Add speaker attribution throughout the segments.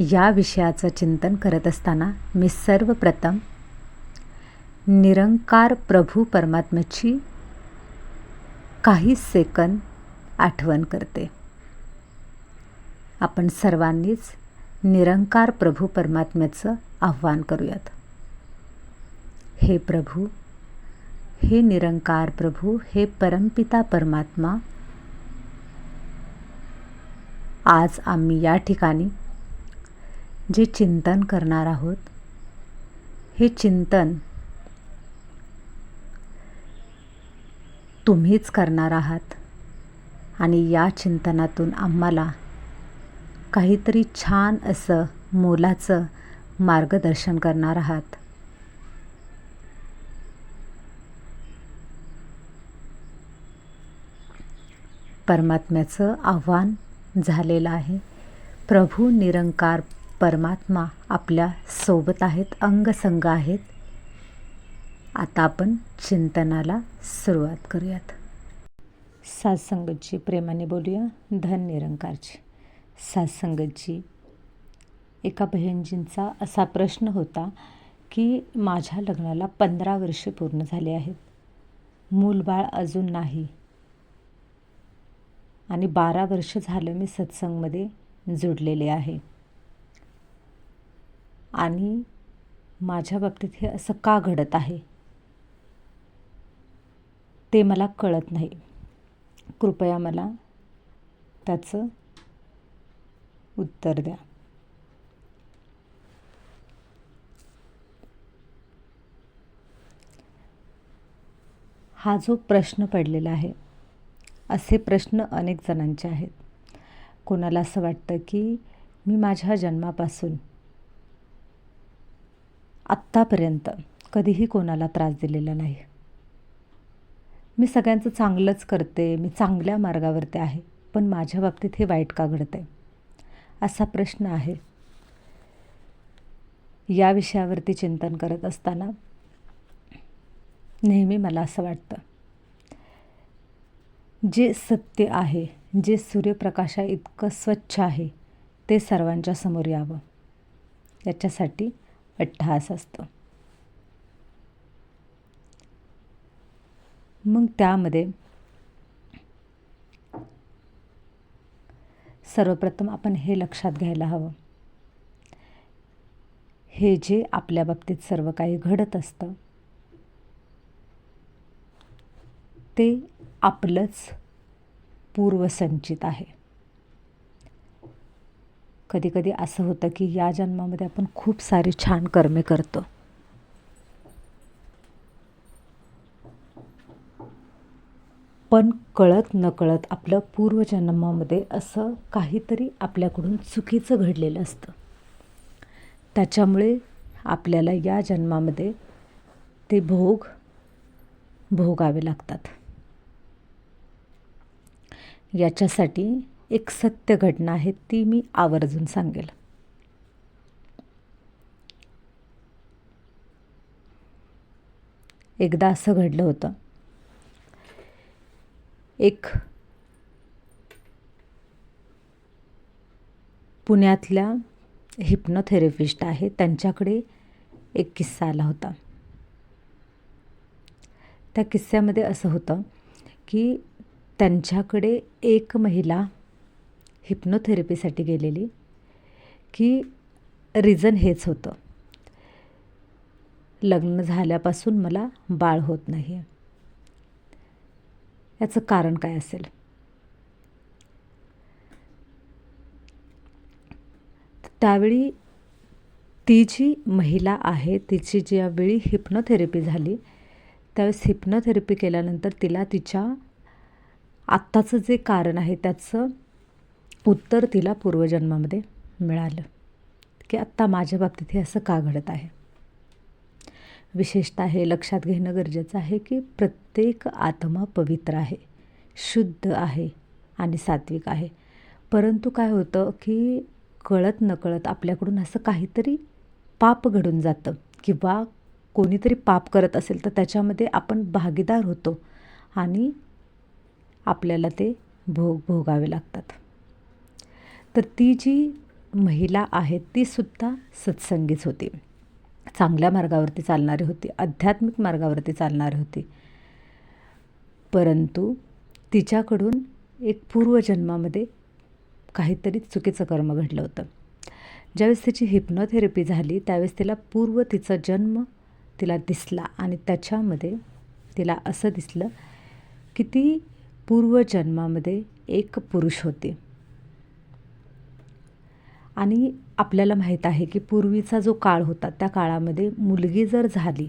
Speaker 1: या विषयाचं चिंतन करत असताना मी सर्वप्रथम निरंकार प्रभू परमात्म्याची काही सेकंद आठवण करते. आपण सर्वांनीच निरंकार प्रभू परमात्म्याचं आव्हान करूयात. हे प्रभू हे निरंकार प्रभू हे परमपिता परमात्मा आज आम्ही या ठिकाणी जे चिंतन करणार आहोत हे चिंतन तुम्हीच करणार आहात. आणि या चिंतनातून आम्हाला काहीतरी छान असं मोलाचं मार्गदर्शन करणार आहात. परमात्म्याचं आव्हान झालेलं आहे. प्रभू निरंकार परमात्मा आपल्यासोबत आहेत अंगसंग आहेत. आता आपण चिंतनाला सुरुवात करूयात. सासंगतची प्रेमाने बोलूया धन निरंकारची. सात्संगतची एका बहिणजींचा असा प्रश्न होता की माझ्या लग्नाला पंधरा वर्षे पूर्ण झाले आहेत. मूलबाळ अजून नाही. आणि बारा वर्ष झालं मी सत्संगमध्ये जुडलेले आहे. आणि माझ्या बाबतीत हे असं का घडत आहे? ते मला कळत नाही. कृपया मला त्याचं उत्तर द्या. हा जो प्रश्न पडलेला आहे असे प्रश्न अनेक जणांचे आहेत. कोणाला असं वाटतं की मी माझ्या जन्मापासून आत्तापर्यंत कधीही कोणाला त्रास दिलेला नाही. मी सगळ्यांचं चांगलंच करते मी चांगल्या मार्गावरती आहे पण माझ्या बाबतीत हे वाईट का घडतं आहे असा प्रश्न आहे. या विषयावरती चिंतन करत असताना नेहमी मला असं वाटतं जे सत्य आहे जे सूर्यप्रकाशा इतकं स्वच्छ आहे ते सर्वांच्या समोर यावं. याच्यासाठी अट्टहास असतो. मग त्यामध्ये सर्वप्रथम आपण हे लक्षात घ्यायला हवं. हे जे आपल्या बाबतीत सर्व काही घडत असतं ते आपलंच पूर्वसंचित आहे. कधीकधी असं होतं की या जन्मामध्ये आपण खूप सारे छान कर्मे करतो. पण कळत नकळत आपलं पूर्वजन्मामध्ये असं काहीतरी आपल्याकडून चुकीचं घडलेलं असतं. त्याच्यामुळे आपल्याला या जन्मामध्ये ते भोग भोगावे लागतात. याच्यासाठी एक सत्य घटना आहे ती मी आवर्जून सांगेल. एकदा असं घडलं होतं. एक पुण्यातल्या हिप्नोथेरपिस्ट आहे त्यांच्याकडे एक किस्सा आला होता. त्या किस्स्यामध्ये असं होतं की त्यांच्याकडे एक महिला हिप्नोथेरपीसाठी गेलेली की रिझन हेच होतं. लग्न झाल्यापासून मला बाळ होत नाही याचं कारण काय असेल? त्यावेळी ती जी महिला आहे तिची ज्यावेळी हिप्नोथेरपी झाली त्यावेळेस हिप्नोथेरपी केल्यानंतर तिला तिच्या आत्ताचं जे कारण आहे त्याचं उत्तर तिला पूर्वजन्मामध्ये मिळालं की आत्ता माझ्या बाबतीत हे असं का घडत आहे? विशेषतः हे लक्षात घेणं गरजेचं आहे की प्रत्येक आत्मा पवित्र आहे शुद्ध आहे आणि सात्विक आहे. परंतु काय होतं की कळत नकळत आपल्याकडून असं काहीतरी पाप घडून जातं किंवा कोणीतरी पाप करत असेल तर त्याच्यामध्ये आपण भागीदार होतो आणि आपल्याला ते भोग भोगावे लागतात. तर ती जी महिला आहे तीसुद्धा सत्संगीच होती. चांगल्या मार्गावरती चालणारी होती आध्यात्मिक मार्गावरती चालणारी होती. परंतु तिच्याकडून एक पूर्वजन्मामध्ये काहीतरी चुकीचं कर्म घडलं होतं. ज्यावेळेस तिची हिप्नोथेरपी झाली त्यावेळेस तिला पूर्व तिचा जन्म तिला दिसला आणि त्याच्यामध्ये तिला असं दिसलं की ती पूर्वजन्मामध्ये एक पुरुष होती. आणि आपल्याला माहीत आहे की पूर्वीचा जो काळ होता त्या काळामध्ये मुलगी जर झाली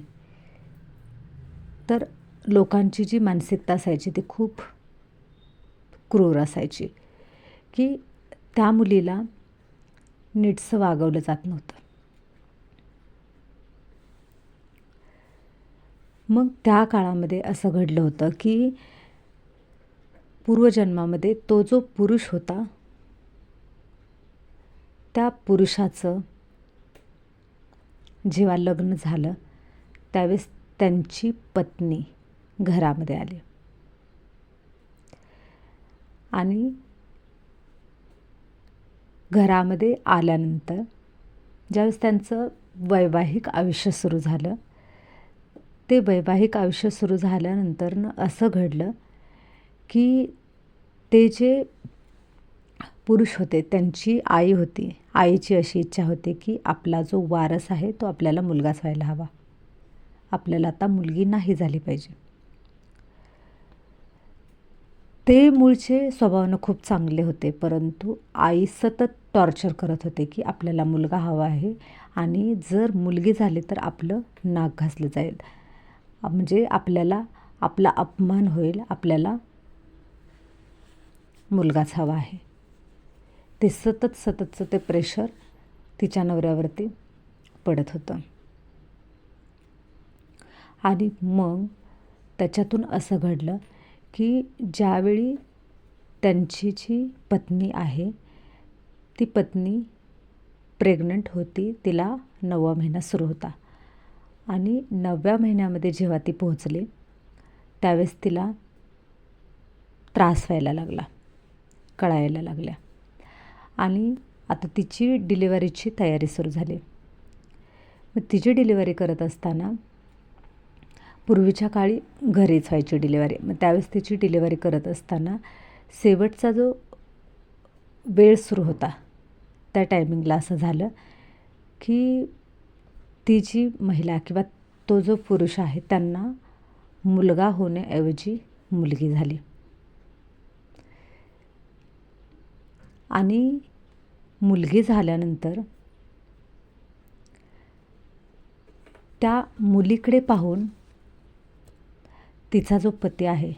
Speaker 1: तर लोकांची जी मानसिकता असायची ती खूप क्रूर असायची की त्या मुलीला नीटसं वागवलं जात नव्हतं. मग त्या काळामध्ये असं घडलं होतं की पूर्वजन्मामध्ये तो जो पुरुष होता त्या पुरुषाचं जेव्हा लग्न झालं त्यावेळेस त्यांची पत्नी घरामध्ये आली. आणि घरामध्ये आल्यानंतर ज्यावेळेस त्यांचं वैवाहिक आयुष्य सुरू झालं ते वैवाहिक आयुष्य सुरू झाल्यानंतर असं घडलं की ते जे पुरुष होते त्यांची आई होती. आईची अशी इच्छा होती की आपला जो वारस आहे तो आपल्याला मुलगाच व्हायला हवा. आपल्याला आता मुलगी नाही झाली पाहिजे. ते मूळचे स्वभावानं खूप चांगले होते परंतु आई सतत टॉर्चर करत होते की आपल्याला मुलगा हवा आहे आणि जर मुलगी झाली तर आपलं नाक घासलं जाईल. म्हणजे आपल्याला आपला अपमान होईल आपल्याला मुलगाच हवा आहे. ते सतत सततचं ते प्रेशर तिच्या नवऱ्यावरती पडत होतं. आणि मग त्याच्यातून असं घडलं की ज्यावेळी त्यांची जी पत्नी आहे ती पत्नी प्रेग्नंट होती तिला नववा महिना सुरू होता. आणि नवव्या महिन्यामध्ये जेव्हा ती पोहोचली त्यावेळेस तिला त्रास व्हायला लागला कळायला लागल्या. आणि आता तिची डिलिव्हरीची तयारी सुरू झाली. मग तिची डिलिव्हरी करत असताना पूर्वीच्या काळी घरीच व्हायची डिलिव्हरी. मग त्यावेळेस तिची डिलिव्हरी करत असताना शेवटचा जो वेळ सुरू होता त्या टायमिंगला असं झालं की ती जी महिला किंवा तो जो पुरुष आहे त्यांना मुलगा होण्याऐवजी मुलगी झाली. आणि मुलगी झाल्यानंतर त्या मुलीकडे पाहून तिचा जो पती आहे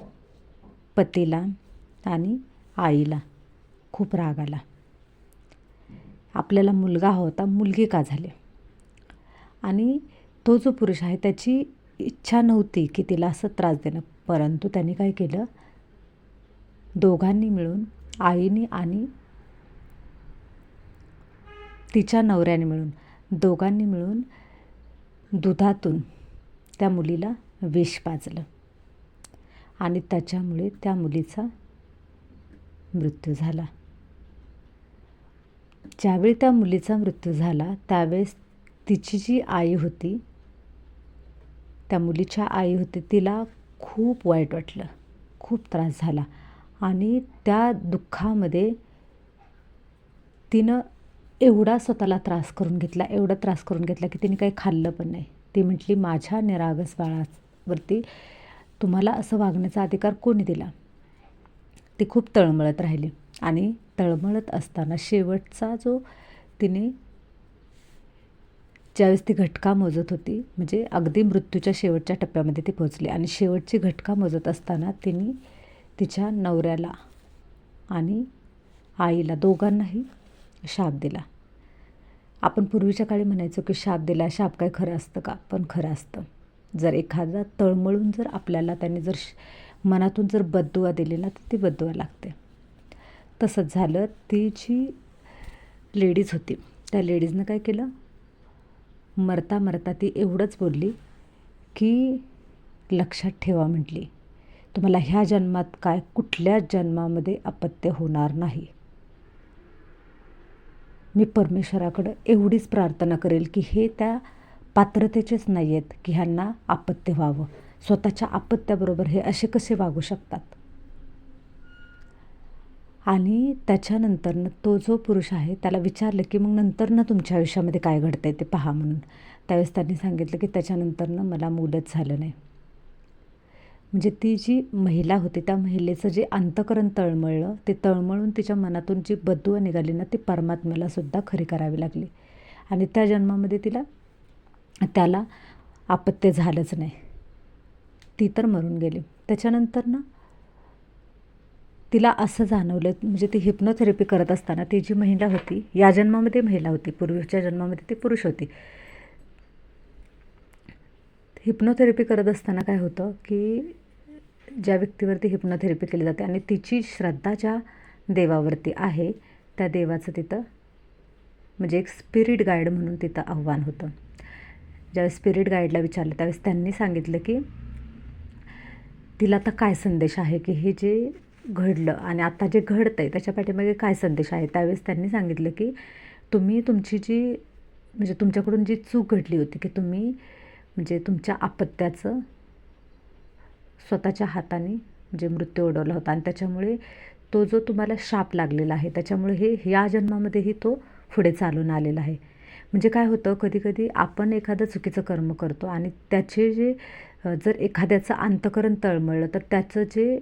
Speaker 1: पतीला आणि आईला खूप राग आला. आपल्याला मुलगा होता मुलगी का झाली? आणि तो जो पुरुष आहे त्याची इच्छा नव्हती की तिला असं त्रास देणं. परंतु त्यांनी काय केलं? दोघांनी मिळून आईने आणि तिच्या नवऱ्याने मिळून दोघांनी मिळून दुधातून त्या मुलीला विष पाजलं. आणि त्याच्यामुळे त्या मुलीचा मृत्यू झाला. ज्यावेळी त्या मुलीचा मृत्यू झाला त्यावेळेस तिची जी आई होती त्या मुलीच्या आई होती तिला खूप वाईट वाटलं. खूप त्रास झाला. आणि त्या दुःखामध्ये तिनं एवढा स्वतःला त्रास करून घेतला एवढा त्रास करून घेतला की तिने काही खाल्लं पण नाही. ती म्हटली माझ्या निरागस बाळावरती तुम्हाला असं वागण्याचा अधिकार कोणी दिला? ती खूप तळमळत राहिली आणि तळमळत असताना शेवटचा जो तिने ज्यावेळेस ती घटका मोजत होती म्हणजे अगदी मृत्यूच्या शेवटच्या टप्प्यामध्ये ती पोचली आणि शेवटची घटका मोजत असताना तिने तिच्या नवऱ्याला आणि आईला दोघांनाही शाप दिला. आपण पूर्वीच्या काळी म्हणायचो की शाप दिला शाप काय खरं असतं का? पण खरं असतं. जर एखादा तळमळून जर आपल्याला त्याने जर मनातून जर बद्दुआ दिलेला तर ती बद्दुआ लागते. तसंच झालं ती जी लेडीज होती त्या लेडीजनं काय केलं? मरता मरता ती एवढंच बोलली की लक्षात ठेवा म्हटली तुम्हाला ह्या जन्मात काय कुठल्याच जन्मामध्ये अपत्य होणार नाही. मी परमेश्वराकडं एवढीच प्रार्थना करेल की हे त्या पात्रतेचेच नाही आहेत की ह्यांना आपत्य व्हावं. स्वतःच्या आपत्त्याबरोबर हे असे कसे वागू शकतात? आणि त्याच्यानंतरनं तो जो पुरुष आहे त्याला विचारलं की मग नंतरनं तुमच्या आयुष्यामध्ये काय घडतं आहे ते पहा म्हणून. त्यावेळेस त्यांनी सांगितलं की त्याच्यानंतरनं मला मुलंच झालं नाही. म्हणजे ती जी महिला होती त्या महिलेचं जे अंतकरण तळमळलं ते तळमळून तिच्या मनातून जी बद्दुआ निघाली ना ती परमात्म्यालासुद्धा खरी करावी लागली. आणि त्या जन्मामध्ये तिला त्याला आपत्य झालंच नाही. ती तर मरून गेली. त्याच्यानंतर ना तिला असं जाणवलं म्हणजे ती हिप्नोथेरपी करत असताना ती जी महिला होती या जन्मामध्ये महिला होती पूर्वीच्या जन्मामध्ये ती पुरुष होती. हिप्नोथेरपी करत असताना काय होतं की ज्या व्यक्तीवरती हिप्नोथेरपी केली जाते आणि तिची श्रद्धा ज्या देवावरती आहे त्या देवाचं तिथं म्हणजे एक स्पिरिट गाईड म्हणून तिथं आव्हान होतं. ज्यावेळेस स्पिरिट गाईडला विचारलं त्यावेळेस त्यांनी सांगितलं की तिला आता काय संदेश आहे की हे जे घडलं आणि आता जे घडतं आहे त्याच्या पाठीमागे काय संदेश आहे? त्यावेळेस त्यांनी सांगितलं की तुम्ही तुमची जी म्हणजे तुमच्याकडून जी चूक घडली होती की तुम्ही म्हणजे तुमच्या अपत्याचं स्वतःच्या हाताने म्हणजे मृत्यू ओढवला होता. आणि त्याच्यामुळे तो जो तुम्हाला शाप लागलेला आहे त्याच्यामुळे हे ह्या जन्मामध्येही तो पुढे चालून आलेला आहे. म्हणजे काय होतं कधीकधी आपण एखादं चुकीचं कर्म करतो आणि त्याचे जे जर एखाद्याचं अंतकरण तळमळलं तर त्याचं जे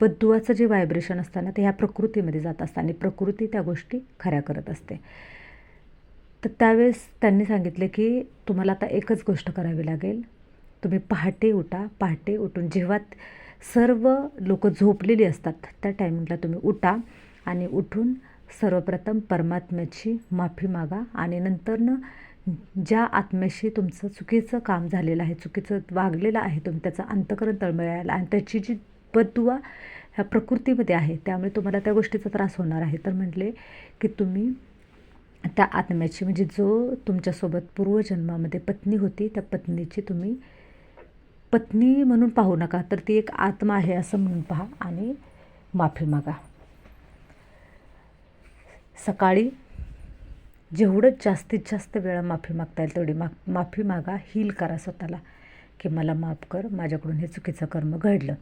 Speaker 1: बद्दुवाचं जे व्हायब्रेशन असतं ना ते ह्या प्रकृतीमध्ये जात असतं आणि प्रकृती त्या गोष्टी खऱ्या करत असते. तर त्यावेळेस त्यांनी सांगितले की तुम्हाला आता एकच गोष्ट करावी लागेल. तुम्ही पहाटे उठा पहाटे उठून जेव्हा सर्व लोक झोपलेली असतात त्या टायमिंगला तुम्ही उठा आणि उठून सर्वप्रथम परमात्म्याची माफी मागा आणि नंतरनं ज्या आत्म्याशी तुमचं चुकीचं काम झालेलं आहे चुकीचं वागलेलं आहे तुम्ही त्याचं अंतकरण तळमळायला आणि त्याची जी बदुवा ह्या प्रकृतीमध्ये आहे त्यामुळे तुम्हाला त्या गोष्टीचा त्रास होणार आहे. तर म्हटले की तुम्ही त्या आत्म्याची म्हणजे जो तुमच्यासोबत पूर्वजन्मामध्ये पत्नी होती त्या पत्नीची तुम्ही पत्नी म्हणून पाहू नका तर ती एक आत्मा आहे असं म्हणून पहा आणि माफी मागा. सकाळी जेवढं जास्तीत जास्त वेळा माफी मागता येईल तेवढी मा माफी मागा हील करा स्वतःला की मला माफ कर माझ्याकडून हे चुकीचं कर्म घडलं.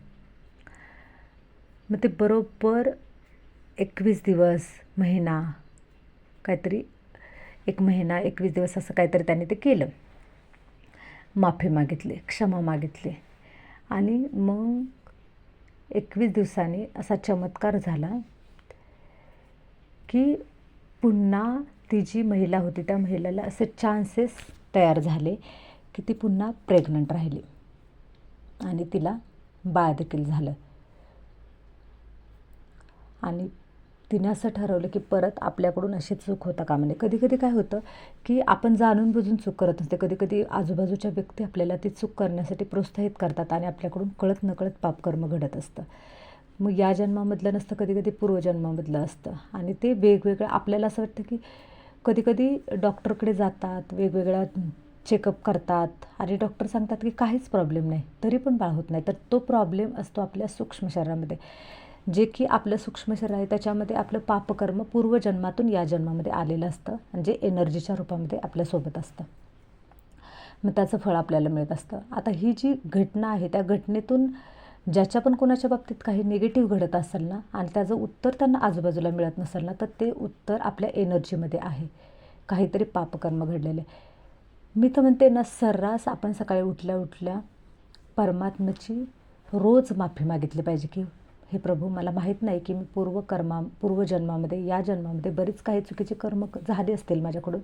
Speaker 1: मग ते बरोबर एकवीस दिवस महिना काहीतरी एक महिना एकवीस दिवस असं काहीतरी त्याने ते केलं. माफी मागितली क्षमा मागितली. आणि मग एकवीस दिवसांनी असा चमत्कार झाला की पुन्हा ती जी महिला होती त्या महिलेला असे चान्सेस तयार झाले की ती पुन्हा प्रेग्नंट राहिली. आणि तिला बाळ देखील झालं. आणि तिने असं ठरवलं की परत आपल्याकडून अशी चूक होता का म्हणजे कधी कधी काय होतं की आपण जाणून बुजून चूक करत असते कधी कधी आजूबाजूच्या व्यक्ती आपल्याला ती चूक करण्यासाठी प्रोत्साहित करतात आणि आपल्याकडून कळत नकळत पापकर्म घडत असतं. मग या जन्मामधलं नसतं कधी कधी पूर्वजन्मामधलं असतं. आणि ते वेगवेगळं आपल्याला असं वाटतं की कधीकधी डॉक्टरकडे जातात वेगवेगळ्या चेकअप करतात आणि डॉक्टर सांगतात की काहीच प्रॉब्लेम नाही तरी पण बाळ होत नाही. तर तो प्रॉब्लेम असतो आपल्या सूक्ष्म शरीरामध्ये. जे की आपलं सूक्ष्म शरीर आहे त्याच्यामध्ये आपलं पापकर्म पूर्वजन्मातून या जन्मामध्ये आलेलं असतं. म्हणजे एनर्जीच्या रूपामध्ये आपल्यासोबत असतं. मग त्याचं फळ आपल्याला मिळत असतं. आता ही जी घटना आहे त्या घटनेतून ज्याच्या पण कोणाच्या बाबतीत काही निगेटिव्ह घडत असेल ना आणि त्याचं उत्तर त्यांना आजूबाजूला मिळत नसेल ना तर ते उत्तर आपल्या एनर्जीमध्ये आहे. काहीतरी पापकर्म घडलेले. मी तर म्हणते ना सर्रास आपण सकाळी उठल्या उठल्या परमात्म्याची रोज माफी मागितली पाहिजे की हे प्रभू मला माहीत नाही की मी पूर्वकर्मा पूर्वजन्मामध्ये या जन्मामध्ये बरीच काही चुकीचे कर्म झाले असतील माझ्याकडून.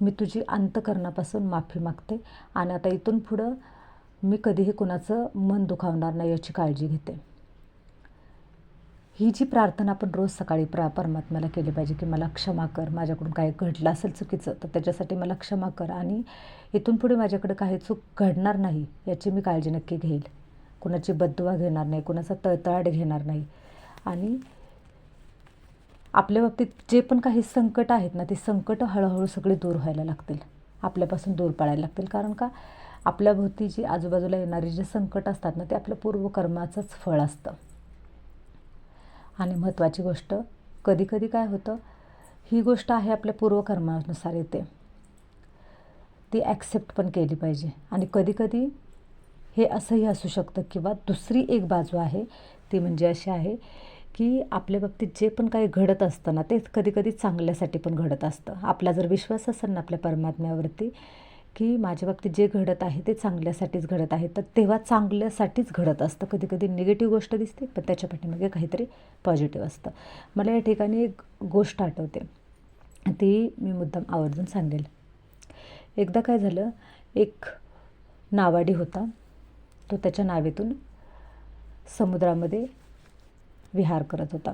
Speaker 1: मी तुझी अंतकरणापासून माफी मागते आणि आता इथून पुढं मी कधीही कुणाचं मन दुखावणार नाही याची काळजी घेते. ही जी प्रार्थना आपण रोज सकाळी प्रा परमात्म्याला केली पाहिजे की मला क्षमा कर माझ्याकडून काही घडलं असेल चुकीचं तर त्याच्यासाठी मला क्षमा कर आणि इथून पुढे माझ्याकडे काही चूक घडणार नाही याची मी काळजी नक्की घेईल. कुणाची बद्दुवा घेणार नाही कुणाचा तळतळाट घेणार नाही. आणि आपल्या बाबतीत जे पण काही संकट आहेत ना ती संकट हळूहळू सगळी दूर व्हायला लागतील. आपल्यापासून दूर पाळायला लागतील. कारण का? आपल्याभोवती जी आजूबाजूला येणारी जे संकट असतात ना ते आपल्या पूर्वकर्माचंच फळ असतं. आणि महत्त्वाची गोष्ट कधीकधी काय होतं? ही गोष्ट आहे आपल्या पूर्वकर्मानुसार येते. ती ॲक्सेप्ट पण केली पाहिजे. आणि कधीकधी हे असंही असू शकतं किंवा दुसरी एक बाजू आहे ती म्हणजे अशी आहे की आपल्या बाबतीत जे पण काही घडत असतं ना ते कधीकधी चांगल्यासाठी पण घडत असतं. आपला जर विश्वास असेल ना आपल्या परमात्म्यावरती की माझ्या बाबतीत जे घडत आहे ते चांगल्यासाठीच घडत आहे तर तेव्हा चांगल्यासाठीच घडत असतं. कधी कधी निगेटिव्ह गोष्ट दिसते पण त्याच्या पाठीमागे काहीतरी पॉझिटिव्ह असतं. मला या ठिकाणी एक गोष्ट आठवते. ती मी मुद्दाम आवर्जून सांगेल. एकदा काय झालं एक नावाडी होता. तो त्याच्या नावेतून समुद्रामध्ये विहार करत होता.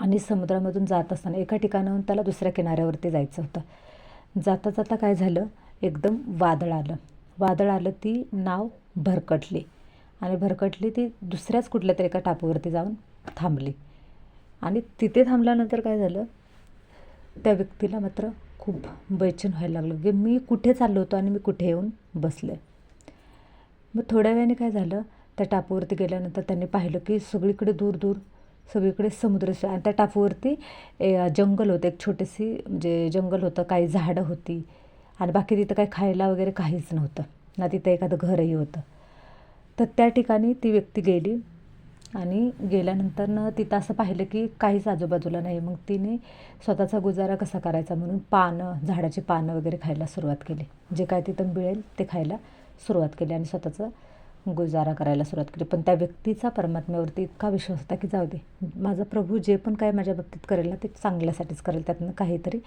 Speaker 1: आणि समुद्रामधून जात असताना एका ठिकाणाहून त्याला दुसऱ्या किनाऱ्यावरती जायचं होतं. जाता जाता काय झालं? एकदम वादळ आलं. वादळ आलं ती नाव भरकटली. आणि भरकटली ती दुसऱ्याच कुठल्या तरी एका टापूवरती जाऊन थांबली. आणि तिथे थांबल्यानंतर काय झालं? त्या व्यक्तीला मात्र खूप बैचन व्हायला लागलं. की मी कुठे चाललो होतो आणि मी कुठे येऊन बसले? मग थोड्या वेळाने काय झालं? त्या टापूवरती गेल्यानंतर त्यांनी पाहिलं की सगळीकडे दूर दूर सगळीकडे समुद्र आणि त्या टापूवरती जंगल होतं. एक छोटीशी म्हणजे जंगल होतं काही झाडं होती आणि बाकी तिथं काही खायला वगैरे काहीच नव्हतं. ना तिथं एखादं घरही होतं. तर त्या ठिकाणी ती व्यक्ती गेली आणि गेल्यानंतरनं तिथं असं पाहिलं की काहीच आजूबाजूला नाही. मग तिने स्वतःचा गुजारा कसा करायचा? म्हणून पानं झाडाची पानं वगैरे खायला सुरुवात केली. जे काय तिथं मिळेल ते खायला सुरुवात केली आणि स्वतःचा गुजारा करायला सुरुवात केली. पण त्या व्यक्तीचा परमात्म्यावरती इतका विश्वास होता की जाऊ दे माझा प्रभू जे पण काय माझ्या बाबतीत करेल ना ते चांगल्यासाठीच करेल. त्यातनं काहीतरी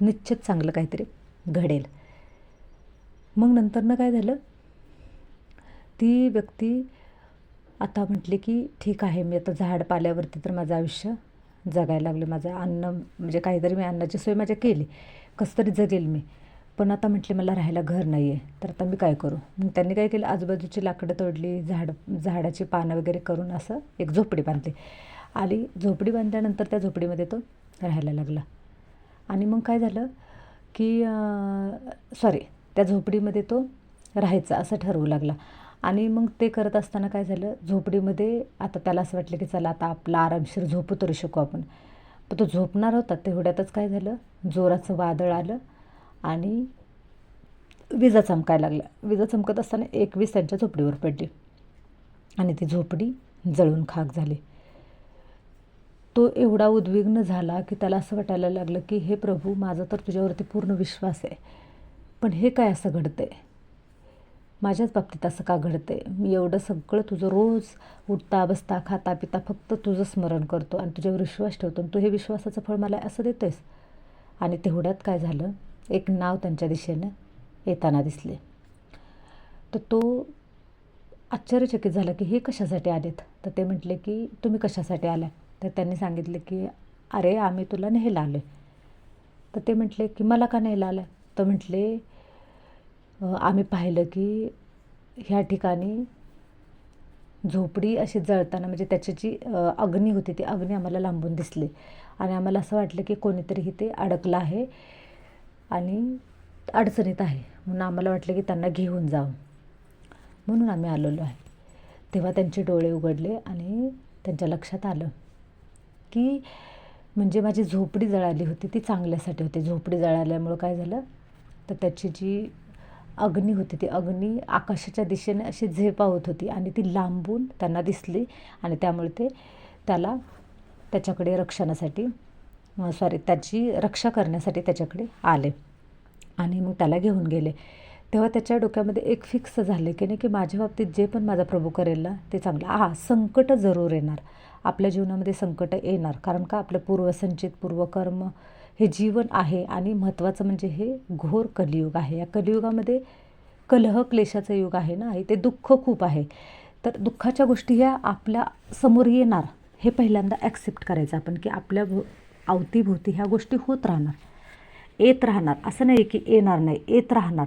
Speaker 1: निश्चित चांगलं काहीतरी घडेल. मग नंतरनं काय झालं? ती व्यक्ती आता म्हटली की ठीक आहे मी आता झाड पाल्यावरती तर माझं आयुष्य जगायला लागलं. माझं अन्न म्हणजे काहीतरी मी अन्नाची सोय माझ्या केली. कसं तरी जगेल मी. पण आता म्हटले मला राहायला घर नाही आहे तर आता मी काय करू? मग त्यांनी काय केलं? आजूबाजूची लाकडं तोडली झाड झाडाची पानं वगैरे करून असं एक झोपडी बांधली. आली झोपडी बांधल्यानंतर त्या झोपडीमध्ये तो राहायला लागला. आणि मग काय झालं की सॉरी त्या झोपडीमध्ये तो राहायचा असं ठरवू लागला. आणि मग ते करत असताना काय झालं? झोपडीमध्ये आता त्याला असं वाटलं की चला आता आपला आरामशीर झोपू तरी शकू आपण. पण तो झोपणार होता. तेवढ्यातच काय झालं? जोराचं वादळ आलं. आणि विजा चमकायला लागल्या विजा चमकत असताना एकवीस त्यांच्या झोपडीवर पडली. आणि ती झोपडी जळून खाक झाली. तो एवढा उद्विग्न झाला की त्याला असं वाटायला लागलं की हे प्रभू माझा तर तुझ्यावरती पूर्ण विश्वास आहे. पण हे काय असं घडतं आहे माझ्याच बाबतीत असं का घडतं आहे मी एवढं सगळं तुझं रोज उठता बसता खाता पिता फक्त तुझं स्मरण करतो आणि तुझ्यावर विश्वास ठेवतो. आणि तू हे विश्वासाचं फळ मला असं देतोयस? आणि तेवढ्यात काय झालं? एक नाव त्यांच्या दिशेनं येताना दिसले. तर तो आश्चर्यचकित झाला की हे कशासाठी आलेत? तर ते म्हटले की तुम्ही कशासाठी आला तर त्यांनी सांगितले की अरे आम्ही तुला न्यायला आलो तर ते म्हटले की मला का न्यायला आलं तर म्हटले आम्ही पाहिलं की ह्या ठिकाणी झोपडी अशी जळताना म्हणजे त्याची जी अग्नी होती ती अग्नी आम्हाला लांबून दिसली. आणि आम्हाला असं वाटलं की कोणीतरी इथे अडकलं आहे. आणि अडचणीत आहे. म्हणून आम्हाला वाटलं की त्यांना घेऊन जावं म्हणून आम्ही आलेलो आहे. तेव्हा त्यांचे डोळे उघडले आणि त्यांच्या लक्षात आलं की म्हणजे माझी झोपडी जळाली होती ती चांगल्यासाठी होती. झोपडी जळाल्यामुळं काय झालं? तर त्याची जी अग्नी होती ती अग्नी आकाशाच्या दिशेने अशी झेपावत होती आणि ती लांबून त्यांना दिसली आणि त्यामुळे ते त्याला त्याच्याकडे रक्षणासाठी सॉरी त्याची रक्षा करण्यासाठी त्याच्याकडे आले. आणि मग त्याला घेऊन गेले. तेव्हा त्याच्या डोक्यामध्ये एक फिक्स झाले की नाही की माझ्या बाबतीत जे पण माझा प्रभू करेल ना ते चांगलं. हा संकट जरूर येणार. आपल्या जीवनामध्ये संकट येणार. कारण का? आपलं पूर्वसंचित पूर्वकर्म हे जीवन आहे आणि महत्त्वाचं म्हणजे हे घोर कलियुग आहे. या कलियुगामध्ये कलह क्लेशाचं युग आहे ना ते दुःख खूप आहे. तर दुःखाच्या गोष्टी ह्या आपल्यासमोर येणार हे पहिल्यांदा ॲक्सेप्ट करायचं आपण की आपल्या भो अवतीभोवती ह्या गोष्टी होत राहणार. येत राहणार. असं नाही की येणार नाही येत राहणार.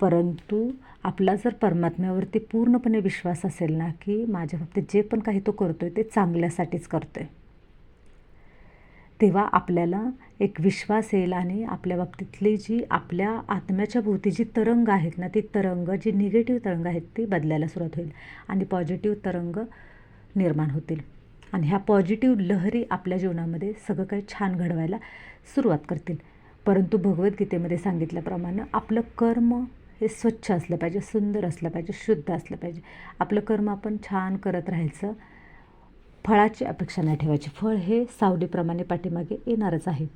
Speaker 1: परंतु आपला जर परमात्म्यावरती पूर्णपणे विश्वास असेल ना की माझ्या बाबतीत जे पण काही तो करतो आहे ते चांगल्यासाठीच करतो आहे तेव्हा आपल्याला एक विश्वास येईल आणि आपल्या बाबतीतली जी आपल्या आत्म्याच्या भोवती जी तरंग आहेत ना ती तरंग जी निगेटिव्ह तरंग आहेत ती बदलायला सुरुवात होईल आणि पॉझिटिव्ह तरंग निर्माण होतील. आणि ह्या पॉझिटिव्ह लहरी आपल्या जीवनामध्ये सगळं काही छान घडवायला सुरुवात करतील. परंतु भगवद्गीतेमध्ये सांगितल्याप्रमाणे आपलं कर्म हे स्वच्छ असलं पाहिजे सुंदर असलं पाहिजे शुद्ध असलं पाहिजे. आपलं कर्म आपण छान करत राहायचं फळाची अपेक्षा नाही ठेवायची. फळ हे सावलीप्रमाणे पाठीमागे येणारच आहे.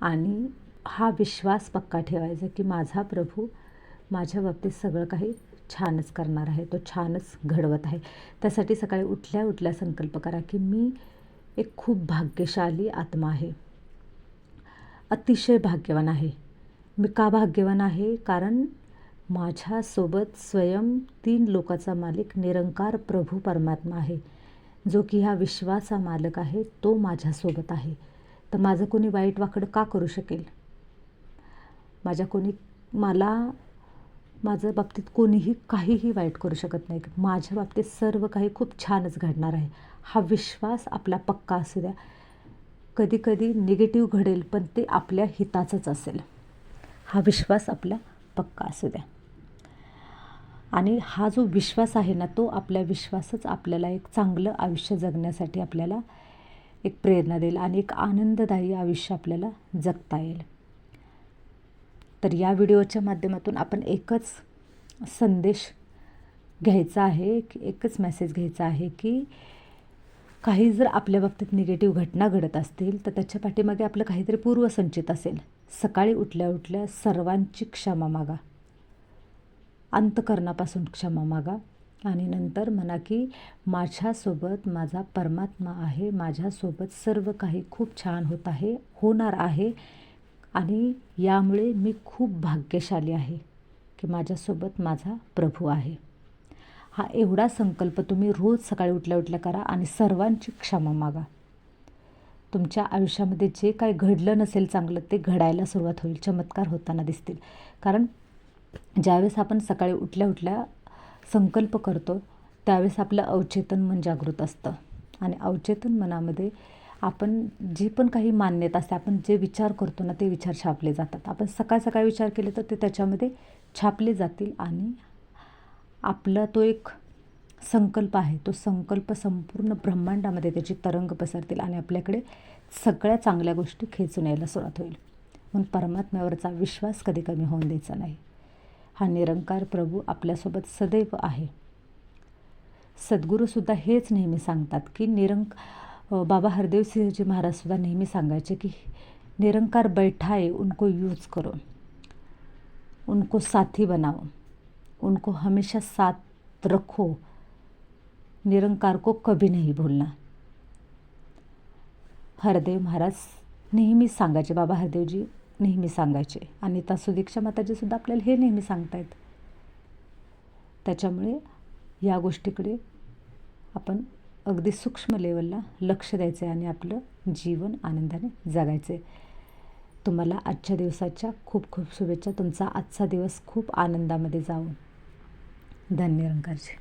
Speaker 1: आणि हा विश्वास पक्का ठेवायचा की माझा प्रभू माझ्या बाबतीत सगळं काही छानच करणार आहे तो छानच घडवत आहे. त्यासाठी सकाळी उठल्या उठल्या संकल्प करा की मी एक खूप भाग्यशाली आत्मा आहे. अतिशय भाग्यवान आहे. मी का भाग्यवान आहे? कारण माझ्यासोबत स्वयं तीन लोकाचा मालिक निरंकार प्रभू परमात्मा आहे. जो की ह्या विश्वाचा मालक आहे तो माझ्यासोबत आहे. तर माझं कोणी वाईट वाकडं का करू शकेल? माझ्या कोणी मला माझ्या बाबतीत कोणीही काहीही वाईट करू शकत नाही. माझ्या बाबतीत सर्व काही खूप छानच घडणार आहे. हा विश्वास आपला पक्का असू द्या. कधीकधी निगेटिव्ह घडेल पण ते आपल्या हिताचंच असेल. हा विश्वास आपला पक्का असू द्या. आणि हा जो विश्वास आहे ना तो आपल्या विश्वासच आपल्याला एक चांगलं आयुष्य जगण्यासाठी आपल्याला एक प्रेरणा देईल आणि एक आनंददायी आयुष्य आपल्याला जगता येईल. तर या व्हिडिओच्या माध्यमातून आपण एकच संदेश घ्यायचा आहे की एकच मेसेज घ्यायचा आहे की काही जर आपल्या बाबतीत निगेटिव्ह घटना घडत असतील तर त्याच्या पाठीमागे आपलं काहीतरी पूर्वसंचित असेल. सकाळी उठल्या उठल्या सर्वांची क्षमा मागा. अंतकरणापासून क्षमा मागा. आणि नंतर म्हणा की माझ्यासोबत माझा परमात्मा आहे माझ्यासोबत सर्व काही खूप छान होत आहे होणार आहे. आणि यामुळे मी खूप भाग्यशाली आहे की माझ्यासोबत माझा प्रभू आहे. हा एवढा संकल्प तुम्ही रोज सकाळी उठल्या उठल्या करा आणि सर्वांची क्षमा मागा. तुमच्या आयुष्यामध्ये जे काही घडलं नसेल चांगलं ते घडायला सुरुवात होईल चमत्कार होताना दिसतील. कारण ज्यावेळेस आपण सकाळी उठल्या उठल्या संकल्प करतो त्यावेळेस आपलं अवचेतन मन जागृत असतं. आणि अवचेतन मनामध्ये आपण जी पण काही मान्यता असते आपण जे विचार करतो ना ते विचार छापले जातात. आपण सकाळ सकाळी विचार केले तर ते त्याच्यामध्ये छापले जातील आणि आपला तो एक संकल्प आहे तो संकल्प संपूर्ण ब्रह्मांडामध्ये त्याची तरंग पसरतील आणि आपल्याकडे सगळ्या चांगल्या गोष्टी खेचून यायला सुरुवात होईल. म्हणून परमात्म्यावरचा विश्वास कधी कमी होऊन द्यायचा नाही. हा निरंकार प्रभू आपल्यासोबत सदैव आहे. सद्गुरूसुद्धा हेच नेहमी सांगतात की निरंक बाबा हरदेव सिंहजी महाराजसुद्धा नेहमी सांगायचे की निरंकार बैठा आहे उनको यूज करो. उनको साथी बनाओ. उनको हमेशा साथ रखो. निरंकार को कभी नहीं भूलना. हरदेव महाराज नेहमी सांगायचे बाबा हरदेवजी नेहमी सांगायचे. आणि त्या सुदीक्षा माताजीसुद्धा आपल्याला हे नेहमी सांगतायत. त्याच्यामुळे या गोष्टीकडे आपण अगदी सूक्ष्म लेवलला लक्ष द्यायचं आहे आणि आपलं जीवन आनंदाने जगायचं आहे तुम्हाला आजच्या दिवसाच्या खूप खूप शुभेच्छा. तुमचा आजचा दिवस खूप आनंदामध्ये जावो. धन्य रंगारजी